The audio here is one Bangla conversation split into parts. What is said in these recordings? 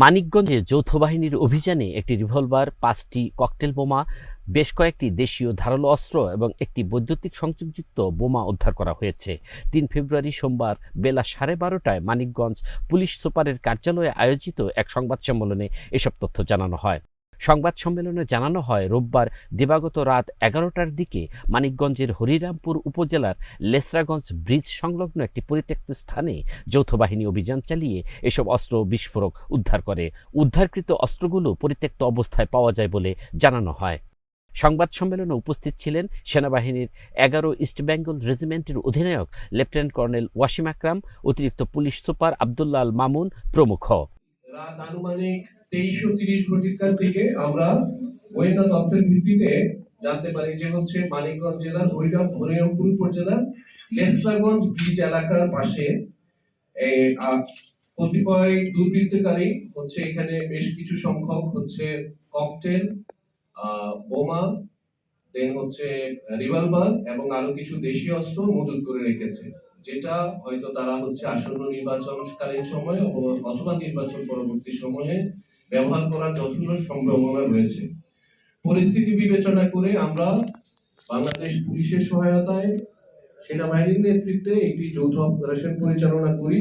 মানিকগঞ্জে যৌথ বাহিনীর অভিযানে একটি রিভলভার, পাঁচটি ককটেল বোমা, বেশ কয়েকটি দেশীয় ধারালো অস্ত্র এবং একটি বৈদ্যুতিক সংযোগযুক্ত বোমা উদ্ধার করা হয়েছে। তিন ফেব্রুয়ারি সোমবার বেলা সাড়ে বারোটায় মানিকগঞ্জ পুলিশ সুপারের কার্যালয়ে আয়োজিত এক সংবাদ সম্মেলনে এসব তথ্য জানানো হয়। সংবাদ সম্মেলনে জানানো হয়, রোববার দিবাগত রাত এগারোটার দিকে মানিকগঞ্জের হরিরামপুর উপজেলার লেসরাগঞ্জ ব্রিজ সংলগ্ন একটি পরিত্যক্ত স্থানে যৌথ বাহিনী অভিযান চালিয়ে এসব অস্ত্র বিস্ফোরক উদ্ধার করে। উদ্ধারকৃত অস্ত্রগুলো পরিত্যক্ত অবস্থায় পাওয়া যায় বলে জানানো হয়। সংবাদ সম্মেলনে উপস্থিত ছিলেন সেনাবাহিনীর এগারো ইস্ট বেঙ্গল রেজিমেন্টের অধিনায়ক লেফটেন্যান্ট কর্নেল ওয়াসিম আকরাম, অতিরিক্ত পুলিশ সুপার আবদুল্লাহ আল মামুন প্রমুখ। রাত আনুমানিক তেইশশো তিরিশ ঘটিকার দিকে আমরা গোয়েন্দা তথ্যের ভিত্তিতে জানতে পারি যে হচ্ছে মানিকগঞ্জ জেলার হরিরাম হরিরামপুর উপজেলার লেসরাগঞ্জ ব্রিজ এলাকার পাশে কতিপয় দুর্বৃত্তকারী হচ্ছে এখানে বেশ কিছু সংখ্যক হচ্ছে ককটেল বোমা, দেন হচ্ছে রিভলভার এবং আরও কিছু দেশীয় অস্ত্র মজুত করে রেখেছে, যেটা হয়তো তারা হচ্ছে আসন্ন নির্বাচনকালীন সময়ে অথবা নির্বাচন পরবর্তী সময়ে ব্যবহার করার যথেষ্ট সম্ভাবনা রয়েছে। পরিস্থিতি বিবেচনা করে আমরা বাংলাদেশ পুলিশের সহায়তায় সেনাবাহিনীর নেতৃত্বে একটি যৌথ অপারেশন পরিচালনা করি।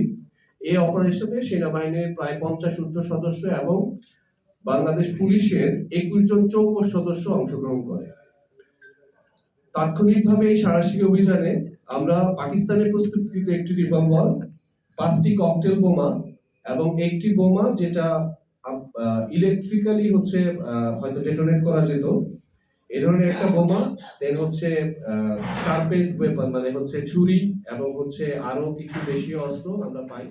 এই অপারেশনে সেনাবাহিনীর প্রায় পঞ্চাশ ঊর্ধ্ব সদস্য এবং বাংলাদেশ পুলিশের একুশ জন চৌকস সদস্য অংশগ্রহণ করে। তাৎক্ষণিকভাবে এই সারাশি অভিযানে আমরা পাকিস্তানের প্রস্তুতকৃত একটি রিভলভার, পাঁচটি ককটেল বোমা এবং একটি বোমা যেটা ইলেকট্রিক্যালি হচ্ছে হয়তো ডেটোনেট করা যেত। এ ধরনের একটা বোমা দেন হচ্ছে শার্পেজ ওয়েপন মানে হচ্ছে ছুরি এবং হচ্ছে আরও কিছু দেশীয় অস্ত্র আমরা পাই।